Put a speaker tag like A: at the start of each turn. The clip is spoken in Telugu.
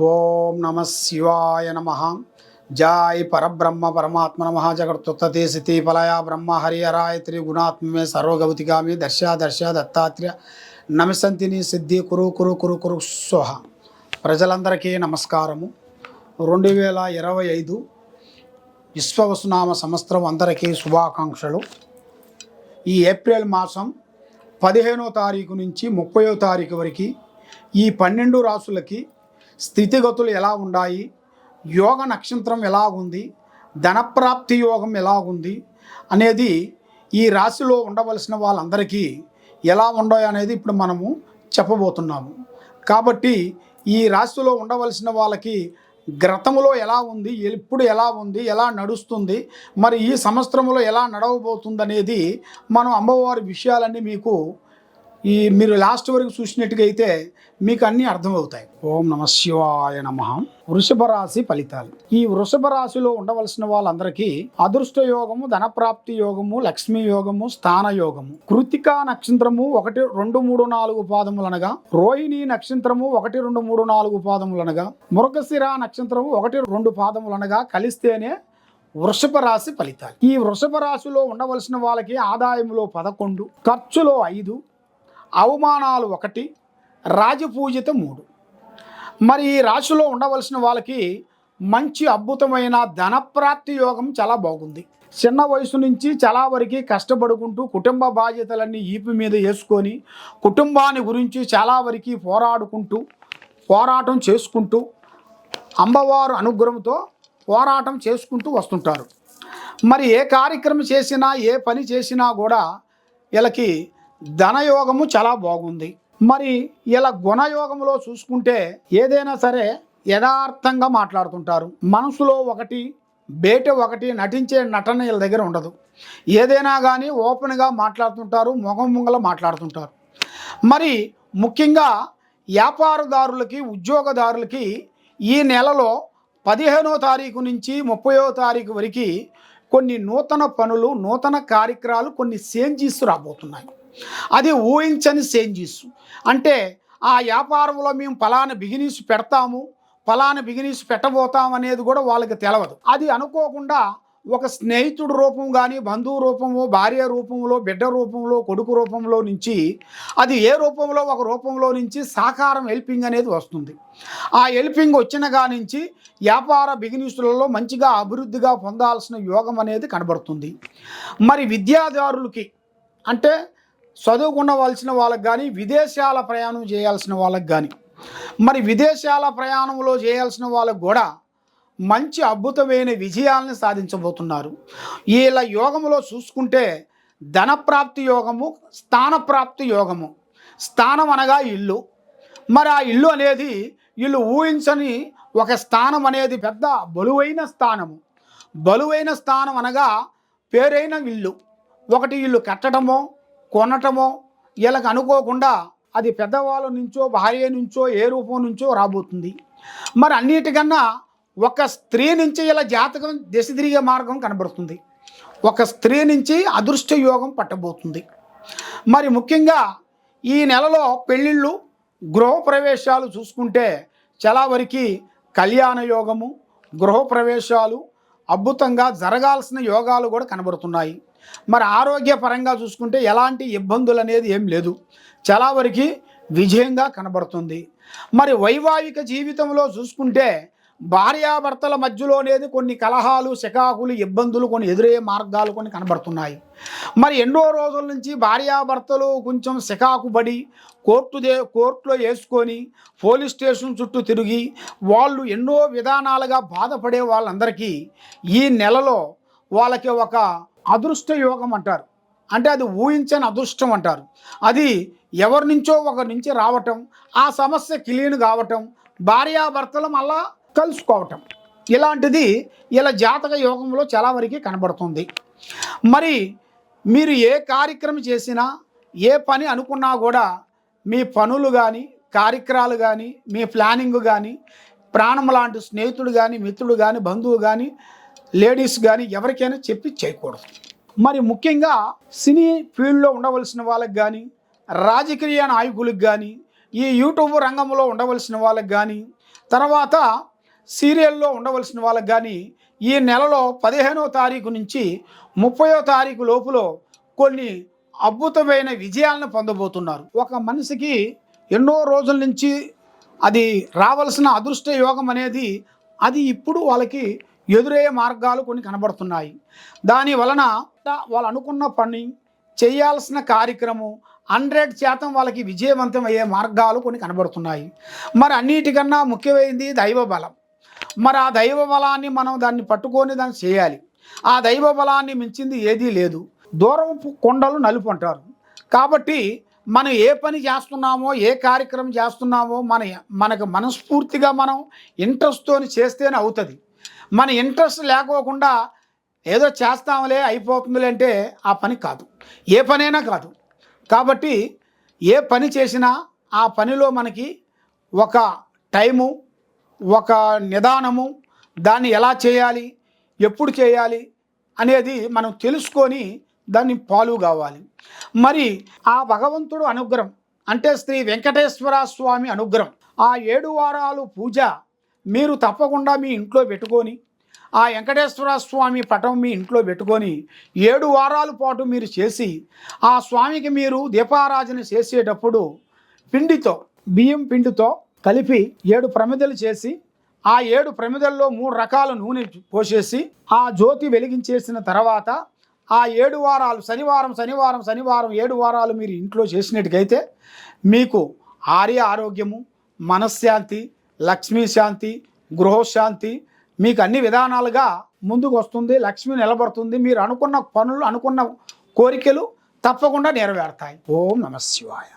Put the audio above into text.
A: ఓం నమ శివాయ నమ. జాయ్ పరబ్రహ్మ పరమాత్మ నమ. జగత్తుత్తే సితి పలయ బ్రహ్మ హరిహరాయ త్రిగుణాత్మే సర్వగవతిగామి దర్శ దర్శ దత్తాత్రేయ నమిసంతిని సిద్ధి కురు కురు కురు కురు స్వహ. ప్రజలందరికీ నమస్కారము. రెండు వేల ఇరవై ఐదు విశ్వవసునామ సంవత్సరం అందరికీ శుభాకాంక్షలు. ఈ ఏప్రిల్ మాసం పదిహేనో తారీఖు నుంచి ముప్పయో తారీఖు వరకు ఈ పన్నెండు రాసులకి స్థితిగతులు ఎలా ఉన్నాయి యోగ నక్షత్రం ఎలా ఉంది? ధనప్రాప్తి యోగం ఎలా ఉంది? అనేది ఈ రాశిలో ఉండవలసిన వాళ్ళందరికీ ఎలా ఉండవు అనేది ఇప్పుడు మనము చెప్పబోతున్నాము. కాబట్టి ఈ రాశిలో ఉండవలసిన వాళ్ళకి గ్రతములో ఎలా ఉంది? ఎప్పుడు ఎలా ఉంది? ఎలా నడుస్తుంది? మరి ఈ సంవత్సరంలో ఎలా నడవబోతుంది అనేది మనం అమ్మవారి విషయాలన్నీ మీకు ఈ మీరు లాస్ట్ వరకు చూసినట్టుగా అయితే మీకు అన్నీ అర్థమవుతాయి. ఓం నమ శివాయ నమ. వృషభ రాశి ఫలితాలు. ఈ వృషభ రాశిలో ఉండవలసిన వాళ్ళందరికీ అదృష్ట యోగము ధనప్రాప్తి యోగము లక్ష్మీ యోగము స్థాన యోగము. కృతికా నక్షత్రము ఒకటి రెండు మూడు నాలుగు పాదములనగా రోహిణి నక్షత్రము ఒకటి రెండు మూడు నాలుగు పాదములనగా మృగశిర నక్షత్రము ఒకటి రెండు పాదములనగా కలిస్తేనే వృషభ రాశి ఫలితాలు. ఈ వృషభ రాశిలో ఉండవలసిన వాళ్ళకి ఆదాయంలో పదకొండు ఖర్చులో ఐదు అవమానాలు ఒకటి రాజపూజిత మూడు. మరి ఈ రాశిలో ఉండవలసిన వాళ్ళకి మంచి అద్భుతమైన ధనప్రాప్తి యోగం చాలా బాగుంది. చిన్న వయసు నుంచి చాలా వరకు కష్టపడుకుంటూ కుటుంబ బాధ్యతలన్నీ ఈపి మీద వేసుకొని కుటుంబాన్ని గురించి చాలా వరకు పోరాడుకుంటూ పోరాటం చేసుకుంటూ అమ్మవారు అనుగ్రహంతో పోరాటం చేసుకుంటూ వస్తుంటారు. మరి ఏ కార్యక్రమం చేసినా ఏ పని చేసినా కూడా వీళ్ళకి ధనయోగము చాలా బాగుంది. మరి ఇలా గుణయోగంలో చూసుకుంటే ఏదైనా సరే యథార్థంగా మాట్లాడుతుంటారు. మనసులో ఒకటి బయట ఒకటి నటించే నటన వీళ్ళ దగ్గర ఉండదు. ఏదైనా కానీ ఓపెన్గా మాట్లాడుతుంటారు మొగం ముంగల మాట్లాడుతుంటారు. మరి ముఖ్యంగా వ్యాపారదారులకి ఉద్యోగదారులకి ఈ నెలలో పదిహేనో తారీఖు నుంచి ముప్పయో తారీఖు వరకు కొన్ని నూతన పనులు నూతన కార్యక్రమాలు కొన్ని చేంజెస్ రాబోతున్నాయి. అది ఊహించని చేంజెస్. అంటే ఆ వ్యాపారంలో మేము ఫలానా బిగినీస్ పెడతాము ఫలానా బిగినీస్ పెట్టబోతాం అనేది కూడా వాళ్ళకి తెలవదు. అది అనుకోకుండా ఒక స్నేహితుడు రూపం కానీ బంధువు రూపంలో భార్య రూపంలో బిడ్డ రూపంలో కొడుకు రూపంలో నుంచి అది ఏ రూపంలో ఒక రూపంలో నుంచి సాకారం హెల్పింగ్ అనేది వస్తుంది. ఆ హెల్పింగ్ వచ్చిన నుంచి వ్యాపార బిగినిస్టులలో మంచిగా అభివృద్ధిగా పొందాల్సిన యోగం అనేది కనబడుతుంది. మరి విద్యాదారులకి అంటే చదువుకునవలసిన వాళ్ళకి కానీ విదేశాల ప్రయాణం చేయాల్సిన వాళ్ళకి కానీ మరి విదేశాల ప్రయాణంలో చేయాల్సిన వాళ్ళకు కూడా మంచి అద్భుతమైన విజయాలను సాధించబోతున్నారు. వీళ్ళ యోగములో చూసుకుంటే ధనప్రాప్తి యోగము స్థానప్రాప్తి యోగము. స్థానం అనగా ఇల్లు. మరి ఆ ఇల్లు అనేది వీళ్ళు ఊహించని ఒక స్థానం అనేది పెద్ద బలువైన స్థానము. బలువైన స్థానం అనగా పేరైన ఇల్లు. ఒకటి ఇల్లు కట్టడమో కొనటమో వీళ్ళకి అనుకోకుండా అది పెద్దవాళ్ళ నుంచో భార్య నుంచో ఏ రూపం నుంచో రాబోతుంది. మరి అన్నిటికన్నా ఒక స్త్రీ నుంచి ఇలా జాతకం దిశ తిరిగే మార్గం కనబడుతుంది. ఒక స్త్రీ నుంచి అదృష్ట యోగం పట్టబోతుంది. మరి ముఖ్యంగా ఈ నెలలో పెళ్ళిళ్ళు గృహప్రవేశాలు చూసుకుంటే చాలా వరకు కళ్యాణ యోగము గృహప్రవేశాలు అద్భుతంగా జరగాల్సిన యోగాలు కూడా కనబడుతున్నాయి. మరి ఆరోగ్యపరంగా చూసుకుంటే ఎలాంటి ఇబ్బందులు అనేది ఏం లేదు. చాలా వరకు విజయంగా కనబడుతుంది. మరి వైవాహిక జీవితంలో చూసుకుంటే భార్యాభర్తల మధ్యలో అనేది కొన్ని కలహాలు శకాకులు ఇబ్బందులు కొన్ని ఎదురయ్యే మార్గాలు కొన్ని కనబడుతున్నాయి. మరి ఎన్నో రోజుల నుంచి భార్యాభర్తలు కొంచెం శకాకు పడి కోర్టు దే కోర్టులో వేసుకొని పోలీస్ స్టేషన్ చుట్టూ తిరిగి వాళ్ళు ఎన్నో విధానాలుగా బాధపడే వాళ్ళందరికీ ఈ నెలలో వాళ్ళకి ఒక అదృష్ట యోగం అంటారు. అంటే అది ఊహించని అదృష్టం అంటారు. అది ఎవరి నుంచో ఒకరి నుంచి రావటం ఆ సమస్య క్లీన్ కావటం భార్యాభర్తలు మళ్ళా కలుసుకోవటం. ఇలాంటిది ఇలా జాతక యోగంలో చాలా వరకు కనబడుతుంది. మరి మీరు ఏ కార్యక్రమం చేసినా ఏ పని అనుకున్నా కూడా మీ పనులు కానీ కార్యక్రమాలు కానీ మీ ప్లానింగ్ కానీ ప్రాణం లాంటి స్నేహితుడు కానీ మిత్రుడు కానీ బంధువు కానీ లేడీస్ కానీ ఎవరికైనా చెప్పి చేయకూడదు. మరి ముఖ్యంగా సినీ ఫీల్డ్లో ఉండవలసిన వాళ్ళకి కానీ రాజకీయ నాయకులకు కానీ ఈ యూట్యూబ్ రంగంలో ఉండవలసిన వాళ్ళకి కానీ తర్వాత సీరియల్లో ఉండవలసిన వాళ్ళకి కానీ ఈ నెలలో పదిహేనో తారీఖు నుంచి ముప్పయో తారీఖు లోపులో కొన్ని అద్భుతమైన విజయాలను పొందబోతున్నారు. ఒక మనిషికి ఎన్నో రోజుల నుంచి అది రావాల్సిన అదృష్ట యోగం అనేది అది ఇప్పుడు వాళ్ళకి ఎదురయ్యే మార్గాలు కొన్ని కనబడుతున్నాయి. దాని వలన వాళ్ళు అనుకున్న పని చేయాల్సిన కార్యక్రమం హండ్రెడ్ శాతం వాళ్ళకి విజయవంతం అయ్యే మార్గాలు కొన్ని కనబడుతున్నాయి. మరి అన్నిటికన్నా ముఖ్యమైనది దైవ బలం. మరి ఆ దైవ బలాన్ని మనం దాన్ని పట్టుకొని దాన్ని చేయాలి. ఆ దైవ బలాన్ని మించింది ఏదీ లేదు. దూరం కొండలు నలుపు అంటారు. కాబట్టి మనం ఏ పని చేస్తున్నామో ఏ కార్యక్రమం చేస్తున్నామో మన మనకు మనస్ఫూర్తిగా మనం ఇంట్రెస్ట్తో చేస్తేనే అవుతుంది. మన ఇంట్రెస్ట్ లేకోకుండా ఏదో చేస్తాంలే అయిపోతుందిలే అంటే ఆ పని కాదు. ఏ పనైనా కాదు. కాబట్టి ఏ పని చేసినా ఆ పనిలో మనకి ఒక టైము ఒక నిదానము దాన్ని ఎలా చేయాలి ఎప్పుడు చేయాలి అనేది మనం తెలుసుకొని దాన్ని పాలు కావాలి. మరి ఆ భగవంతుడు అనుగ్రహం అంటే శ్రీ వెంకటేశ్వర స్వామి అనుగ్రహం ఆ ఏడు వారాలు పూజ మీరు తప్పకుండా మీ ఇంట్లో పెట్టుకొని ఆ వెంకటేశ్వర స్వామి పటం మీ ఇంట్లో పెట్టుకొని ఏడు వారాల పాటు మీరు చేసి ఆ స్వామికి మీరు దీపారాధన చేసేటప్పుడు పిండితో బియ్యం పిండితో కలిపి ఏడు ప్రమిదలు చేసి ఆ ఏడు ప్రమిదల్లో మూడు రకాల నూనె పోసేసి ఆ జ్యోతి వెలిగించేసిన తర్వాత ఆ ఏడు వారాలు శనివారం శనివారం శనివారం ఏడు వారాలు మీరు ఇంట్లో చేసినట్టుకైతే మీకు ఆర్య ఆరోగ్యము మనశ్శాంతి లక్ష్మీ శాంతి గృహశాంతి మీకు అన్ని విధానాలుగా ముందుకు వస్తుంది లక్ష్మి నిలబడుతుంది మీరు అనుకున్న పనులు అనుకున్న కోరికలు తప్పకుండా నెరవేరుతాయి. ఓం నమ శివాయ.